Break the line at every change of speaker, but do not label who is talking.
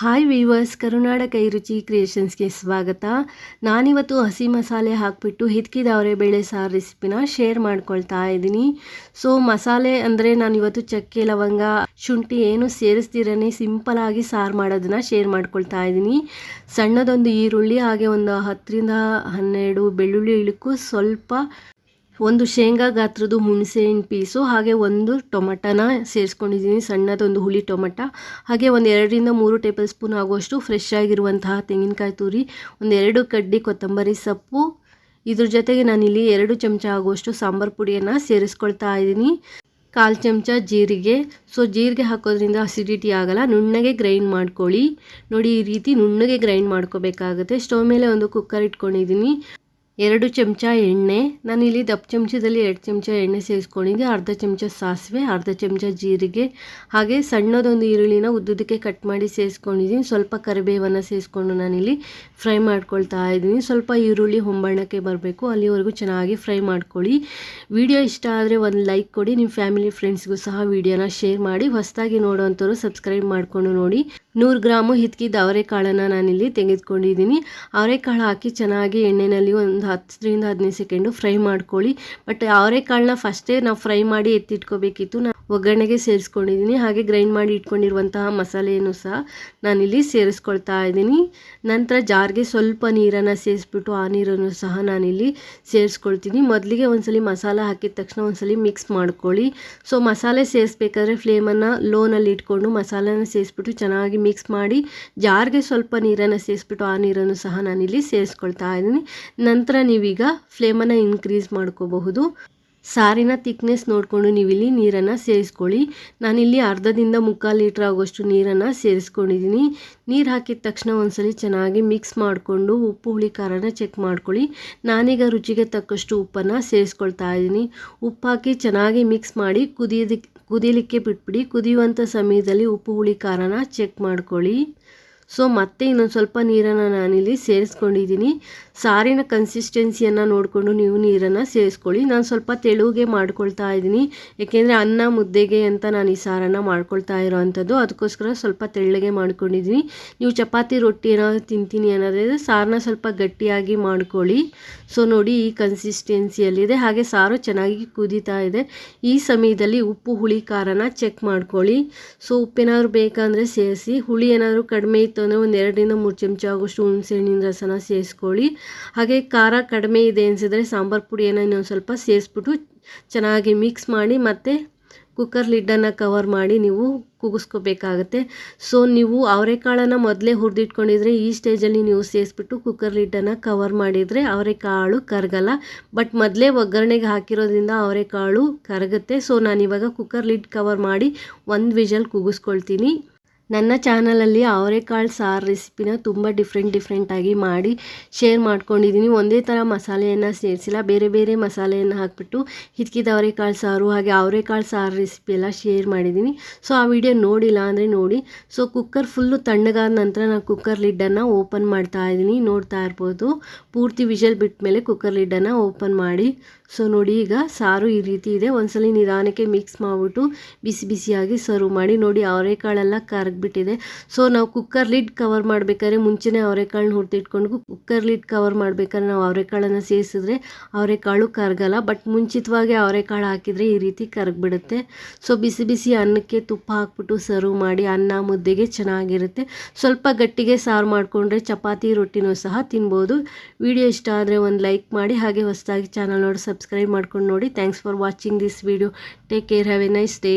Hi viewers ಕರುನಾಡ ಕೈ ರುಚಿ ಕ್ರಿಯೇಷನ್ಸ್ಗೆ ಸ್ವಾಗತ. ನಾನಿವತ್ತು ಹಸಿ ಮಸಾಲೆ ಹಾಕಿಬಿಟ್ಟು ಹಿದ್ಕಿದ ಬೇಳೆ ಸಾರು ರೆಸಿಪಿನ ಶೇರ್ ಮಾಡ್ಕೊಳ್ತಾ ಇದ್ದೀನಿ. ಸೊ ಮಸಾಲೆ ಅಂದರೆ ನಾನಿವತ್ತು ಚಕ್ಕೆ, ಲವಂಗ, ಶುಂಠಿ ಏನು ಸೇರಿಸ್ದಿರೇ ಸಿಂಪಲಾಗಿ ಸಾರು ಮಾಡೋದನ್ನ ಶೇರ್ ಮಾಡ್ಕೊಳ್ತಾ ಇದ್ದೀನಿ. ಸಣ್ಣದೊಂದು ಈರುಳ್ಳಿ, ಹಾಗೆ ಒಂದು ಹತ್ತರಿಂದ ಹನ್ನೆರಡು ಬೆಳ್ಳುಳ್ಳಿ ಇಳಕು, ಸ್ವಲ್ಪ ಒಂದು ಶೇಂಗಾ ಗಾತ್ರದ್ದು ಹುಣಸೆಹಣ್ಣು ಪೀಸು, ಹಾಗೆ ಒಂದು ಟೊಮಟನ ಸೇರಿಸ್ಕೊಂಡಿದ್ದೀನಿ ಸಣ್ಣದೊಂದು ಹುಳಿ ಟೊಮಟ. ಹಾಗೆ ಒಂದು ಎರಡರಿಂದ ಮೂರು ಟೇಬಲ್ ಸ್ಪೂನ್ ಆಗುವಷ್ಟು ಫ್ರೆಶ್ ಆಗಿರುವಂತಹ ತೆಂಗಿನಕಾಯಿ ತುರಿ ಒಂದೆರಡು ಕಡ್ಡಿ ಕೊತ್ತಂಬರಿ ಸೊಪ್ಪು. ಇದ್ರ ಜೊತೆಗೆ ನಾನಿಲ್ಲಿ ಎರಡು ಚಮಚ ಆಗುವಷ್ಟು ಸಾಂಬಾರು ಪುಡಿಯನ್ನು ಸೇರಿಸ್ಕೊಳ್ತಾ ಇದ್ದೀನಿ. ಕಾಲು ಚಮಚ ಜೀರಿಗೆ. ಸೊ, ಜೀರಿಗೆ ಹಾಕೋದ್ರಿಂದ ಅಸಿಡಿಟಿ ಆಗಲ್ಲ, ನುಣ್ಣಗೆ ಗ್ರೈಂಡ್ ಮಾಡ್ಕೊಳ್ಳಿ. ನೋಡಿ, ಈ ರೀತಿ ನುಣ್ಣಗೆ ಗ್ರೈಂಡ್ ಮಾಡ್ಕೋಬೇಕಾಗುತ್ತೆ. ಸ್ಟವ್ ಮೇಲೆ ಒಂದು ಕುಕ್ಕರ್ ಇಟ್ಕೊಂಡಿದ್ದೀನಿ. ಎರಡು ಚಮಚ ಎಣ್ಣೆ. ನಾನಿಲ್ಲಿ ದಪ್ಪ ಚಮಚದಲ್ಲಿ ಎರಡು ಚಮಚ ಎಣ್ಣೆ ಸೇರಿಸ್ಕೊಂಡಿದ್ದೆ ಅರ್ಧ ಚಮಚ ಸಾಸಿವೆ, ಅರ್ಧ ಚಮಚ ಜೀರಿಗೆ, ಹಾಗೆ ಸಣ್ಣದೊಂದು ಈರುಳ್ಳಿನ ಉದ್ದುದಕ್ಕೆ ಕಟ್ ಮಾಡಿ ಸೇರಿಸ್ಕೊಂಡಿದ್ದೀನಿ ಸ್ವಲ್ಪ ಕರಿಬೇವನ್ನು ಸೇರಿಸ್ಕೊಂಡು ನಾನಿಲ್ಲಿ ಫ್ರೈ ಮಾಡ್ಕೊಳ್ತಾ ಇದ್ದೀನಿ ಸ್ವಲ್ಪ ಈರುಳ್ಳಿ ಹೊಂಬಣ್ಣಕ್ಕೆ ಬರಬೇಕು. ಅಲ್ಲಿವರೆಗೂ ಚೆನ್ನಾಗಿ ಫ್ರೈ ಮಾಡ್ಕೊಳ್ಳಿ. ವಿಡಿಯೋ ಇಷ್ಟ ಆದರೆ ಒಂದು ಲೈಕ್ ಕೊಡಿ. ನಿಮ್ಮ ಫ್ಯಾಮಿಲಿ ಫ್ರೆಂಡ್ಸ್ಗೂ ಸಹ ವಿಡಿಯೋನ ಶೇರ್ ಮಾಡಿ. ಹೊಸದಾಗಿ ನೋಡೋವಂಥವ್ರು ಸಬ್ಸ್ಕ್ರೈಬ್ ಮಾಡಿಕೊಂಡು ನೋಡಿ. ನೂರು ಗ್ರಾಮು ಹಿತ್ಕಿದ ಅವರೆಕಾಳನ್ನು ನಾನಿಲ್ಲಿ ತೆಗೆದುಕೊಂಡಿದ್ದೀನಿ. ಅವರೆಕಾಳು ಹಾಕಿ ಚೆನ್ನಾಗಿ ಎಣ್ಣೆಯಲ್ಲಿ ಒಂದು ಹತ್ತರಿಂದ ಹದಿನೈದು ಸೆಕೆಂಡು ಫ್ರೈ ಮಾಡ್ಕೊಳ್ಳಿ. ಬಟ್ ಅವರೆಕಾಳನ್ನ ಫಸ್ಟೇ ನಾವು ಫ್ರೈ ಮಾಡಿ ಎತ್ತಿಟ್ಕೋಬೇಕಿತ್ತು. ನಾನು ಒಗ್ಗರಣೆಗೆ ಸೇರಿಸ್ಕೊಂಡಿದ್ದೀನಿ. ಹಾಗೆ ಗ್ರೈಂಡ್ ಮಾಡಿ ಇಟ್ಕೊಂಡಿರುವಂತಹ ಮಸಾಲೆಯನ್ನು ಸಹ ನಾನಿಲ್ಲಿ ಸೇರಿಸ್ಕೊಳ್ತಾ ಇದ್ದೀನಿ. ನಂತರ ಜಾರ್ಗೆ ಸ್ವಲ್ಪ ನೀರನ್ನು ಸೇರಿಸ್ಬಿಟ್ಟು ಆ ನೀರನ್ನು ಸಹ ನಾನಿಲ್ಲಿ ಸೇರಿಸ್ಕೊಳ್ತೀನಿ. ಮೊದಲಿಗೆ ಒಂದ್ಸಲಿ ಮಸಾಲೆ ಹಾಕಿದ ತಕ್ಷಣ ಒಂದ್ಸಲಿ ಮಿಕ್ಸ್ ಮಾಡ್ಕೊಳ್ಳಿ. ಸೊ ಮಸಾಲೆ ಸೇರಿಸ್ಬೇಕಾದ್ರೆ ಫ್ಲೇಮನ್ನು ಲೋನಲ್ಲಿ ಇಟ್ಕೊಂಡು ಮಸಾಲೆನ ಸೇರಿಸ್ಬಿಟ್ಟು ಚೆನ್ನಾಗಿ ಮಿಕ್ಸ್ ಮಾಡಿ ಜಾರ್ಗೆ ಸ್ವಲ್ಪ ನೀರನ್ನು ಸೇರಿಸ್ಬಿಟ್ಟು ಆ ನೀರನ್ನು ಸಹ ನಾನಿಲ್ಲಿ ಸೇರಿಸ್ಕೊಳ್ತಾ ಇದ್ದೀನಿ. ನಂತರ ನೀವೀಗ ಫ್ಲೇಮನ್ನು ಇನ್ಕ್ರೀಸ್ ಮಾಡ್ಕೋಬಹುದು. ಸಾರಿನ ತಿಕ್ನೆಸ್ ನೋಡಿಕೊಂಡು ನೀವಿಲ್ಲಿ ನೀರನ್ನು ಸೇರಿಸ್ಕೊಳ್ಳಿ ನಾನಿಲ್ಲಿ ಅರ್ಧದಿಂದ ಮುಕ್ಕಾಲು ಲೀಟ್ರ್ ಆಗೋಷ್ಟು ನೀರನ್ನು ಸೇರಿಸ್ಕೊಂಡಿದ್ದೀನಿ ನೀರು ಹಾಕಿದ ತಕ್ಷಣ ಒಂದ್ಸಲಿ ಚೆನ್ನಾಗಿ ಮಿಕ್ಸ್ ಮಾಡಿಕೊಂಡು ಉಪ್ಪು ಹುಳಿ ಖಾರನ ಚೆಕ್ ಮಾಡ್ಕೊಳ್ಳಿ. ನಾನೀಗ ರುಚಿಗೆ ತಕ್ಕಷ್ಟು ಉಪ್ಪನ್ನು ಸೇರಿಸ್ಕೊಳ್ತಾ ಇದ್ದೀನಿ. ಉಪ್ಪು ಹಾಕಿ ಚೆನ್ನಾಗಿ ಮಿಕ್ಸ್ ಮಾಡಿ ಕುದಿಯೋದಕ್ಕೆ ಕುದಿಯಲಿಕ್ಕೆ ಬಿಟ್ಬಿಡಿ ಕುದಿಯುವಂಥ ಸಮಯದಲ್ಲಿ ಉಪ್ಪು ಹುಳಿ ಖಾರನ ಚೆಕ್ ಮಾಡ್ಕೊಳ್ಳಿ. ಸೊ ಮತ್ತೆ ಇನ್ನೊಂದು ಸ್ವಲ್ಪ ನೀರನ್ನು ನಾನಿಲ್ಲಿ ಸೇರಿಸ್ಕೊಂಡಿದ್ದೀನಿ. ಸಾರಿನ ಕನ್ಸಿಸ್ಟೆನ್ಸಿಯನ್ನು ನೋಡಿಕೊಂಡು ನೀವು ನೀರನ್ನು ಸೇರಿಸ್ಕೊಳ್ಳಿ. ನಾನು ಸ್ವಲ್ಪ ತೆಳುಗೆ ಮಾಡ್ಕೊಳ್ತಾ ಇದ್ದೀನಿ. ಏಕೆಂದರೆ ಅನ್ನ, ಮುದ್ದೆಗೆ ಅಂತ ನಾನು ಈ ಸಾರನ್ನು ಮಾಡ್ಕೊಳ್ತಾ ಇರೋವಂಥದ್ದು ಅದಕ್ಕೋಸ್ಕರ ಸ್ವಲ್ಪ ತೆಳ್ಳಗೆ ಮಾಡ್ಕೊಂಡಿದ್ದೀನಿ. ನೀವು ಚಪಾತಿ, ರೊಟ್ಟಿ ಏನಾದರೂ ತಿಂತೀನಿ ಅನ್ನೋದಾದರೆ ಸಾರನ್ನ ಸ್ವಲ್ಪ ಗಟ್ಟಿಯಾಗಿ ಮಾಡ್ಕೊಳ್ಳಿ. ಸೊ ನೋಡಿ ಈ ಕನ್ಸಿಸ್ಟೆನ್ಸಿಯಲ್ಲಿದೆ ಹಾಗೆ ಸಾರು ಚೆನ್ನಾಗಿ ಕುದೀತಾ ಇದೆ. ಈ ಸಮಯದಲ್ಲಿ ಉಪ್ಪು, ಹುಳಿ, ಖಾರನ ಚೆಕ್ ಮಾಡ್ಕೊಳ್ಳಿ. ಸೊ ಉಪ್ಪೇನಾದರೂ ಬೇಕಂದರೆ ಸೇರಿಸಿ. ಹುಳಿ ಏನಾದರೂ ಕಡಿಮೆ ಅಂದರೆ ಒಂದು ಎರಡರಿಂದ ಮೂರು ಚಮಚ ಆಗೋಷ್ಟು ಹುಣಸೆಹಣ್ಣಿನ ರಸನ ಸೇರಿಸ್ಕೊಳ್ಳಿ. ಹಾಗೆ ಖಾರ ಕಡಿಮೆ ಇದೆ ಅನಿಸಿದ್ರೆ ಸಾಂಬಾರು ಪುಡಿಯನ್ನು ಇನ್ನೊಂದು ಸ್ವಲ್ಪ ಸೇರಿಸ್ಬಿಟ್ಟು ಚೆನ್ನಾಗಿ ಮಿಕ್ಸ್ ಮಾಡಿ ಮತ್ತು ಕುಕ್ಕರ್ ಲಿಡ್ಡನ್ನು ಕವರ್ ಮಾಡಿ ನೀವು ಕೂಗಿಸ್ಕೋಬೇಕಾಗತ್ತೆ. ಸೊ ನೀವು ಅವರೆಕಾಳನ್ನು ಮೊದಲೇ ಹುರಿದಿಟ್ಕೊಂಡಿದ್ರೆ ಈ ಸ್ಟೇಜಲ್ಲಿ ನೀವು ಸೇರಿಸ್ಬಿಟ್ಟು ಕುಕ್ಕರ್ ಲಿಡ್ಡನ್ನು ಕವರ್ ಮಾಡಿದರೆ ಅವರೆಕಾಳು ಕರಗಲ್ಲ. ಬಟ್ ಮೊದಲೇ ಒಗ್ಗರಣೆಗೆ ಹಾಕಿರೋದ್ರಿಂದ ಅವರೆಕಾಳು ಕರಗುತ್ತೆ. ಸೊ ನಾನಿವಾಗ ಕುಕ್ಕರ್ ಲಿಡ್ ಕವರ್ ಮಾಡಿ ಒಂದು ವಿಜಲ್ ಕೂಗಿಸ್ಕೊಳ್ತೀನಿ. ನನ್ನ ಚಾನಲಲ್ಲಿ ಅವರೆಕಾಳು ಸಾರು ರೆಸಿಪಿನ ತುಂಬ ಡಿಫ್ರೆಂಟ್ ಡಿಫ್ರೆಂಟಾಗಿ ಮಾಡಿ ಶೇರ್ ಮಾಡ್ಕೊಂಡಿದ್ದೀನಿ ಒಂದೇ ಥರ ಮಸಾಲೆಯನ್ನು ಸೇರಿಸಿಲ್ಲ, ಬೇರೆ ಬೇರೆ ಮಸಾಲೆಯನ್ನು ಹಾಕಿಬಿಟ್ಟು ಹಿತ್ಕಿದ ಅವರೆಕಾಳು ಸಾರು ಹಾಗೆ ಅವರೆಕಾಳು ಸಾರು ರೆಸಿಪಿ ಎಲ್ಲ ಶೇರ್ ಮಾಡಿದ್ದೀನಿ ಸೊ ಆ ವಿಡಿಯೋ ನೋಡಿಲ್ಲ ಅಂದರೆ ನೋಡಿ. ಸೊ ಕುಕ್ಕರ್ ಫುಲ್ಲು ತಣ್ಣಗಾದ ನಂತರ ನಾನು ಕುಕ್ಕರ್ ಲಿಡ್ಡನ್ನು ಓಪನ್ ಮಾಡ್ತಾ ಇದ್ದೀನಿ ನೋಡ್ತಾ ಇರ್ಬೋದು. ಪೂರ್ತಿ ವಿಷಲ್ ಬಿಟ್ಟ ಮೇಲೆ ಕುಕ್ಕರ್ ಲಿಡ್ಡನ್ನು ಓಪನ್ ಮಾಡಿ. ಸೊ ನೋಡಿ ಈಗ ಸಾರು ಈ ರೀತಿ ಇದೆ. ಒಂದ್ಸಲಿ ನಿಧಾನಕ್ಕೆ ಮಿಕ್ಸ್ ಮಾಡಿಬಿಟ್ಟು ಬಿಸಿ ಬಿಸಿಯಾಗಿ ಸರ್ವ್ ಮಾಡಿ. ನೋಡಿ ಅವರೆಕಾಳೆಲ್ಲ ಕರಗ್ಬಿಟ್ಟಿದೆ ಸೊ ನಾವು ಕುಕ್ಕರ್ ಲಿಡ್ ಕವರ್ ಮಾಡಬೇಕಾದ್ರೆ ಮುಂಚೆನೇ ಅವರೆಕಾಳನ್ನ ಹುರಿದಿಟ್ಕೊಂಡು ಕುಕ್ಕರ್ ಲಿಡ್ ಕವರ್ ಮಾಡಬೇಕಾದ್ರೆ ನಾವು ಅವರೆಕಾಳನ್ನು ಸೇರಿಸಿದ್ರೆ ಅವರೆಕಾಳು ಕರಗಲ್ಲ. ಬಟ್ ಮುಂಚಿತವಾಗಿ ಅವರೆಕಾಳು ಹಾಕಿದರೆ ಈ ರೀತಿ ಕರಗಿಬಿಡುತ್ತೆ. ಸೊ ಬಿಸಿ ಬಿಸಿ ಅನ್ನಕ್ಕೆ ತುಪ್ಪ ಹಾಕ್ಬಿಟ್ಟು ಸರ್ವ್ ಮಾಡಿ ಅನ್ನ ಮುದ್ದೆಗೆ ಚೆನ್ನಾಗಿರುತ್ತೆ. ಸ್ವಲ್ಪ ಗಟ್ಟಿಗೆ ಸಾರು ಮಾಡಿಕೊಂಡ್ರೆ ಚಪಾತಿ, ರೊಟ್ಟಿನೂ ಸಹ ತಿನ್ಬೋದು. ವಿಡಿಯೋ ಇಷ್ಟ ಆದರೆ ಒಂದು ಲೈಕ್ ಮಾಡಿ, ಹಾಗೆ ಹೊಸದಾಗಿ ಚಾನಲ್ ನೋಡಿ ಸಬ್ಸ್ಕ್ರೈಬ್ ಮಾಡ್ಕೊಂಡು ನೋಡಿ. Thanks for watching this video take care have a nice day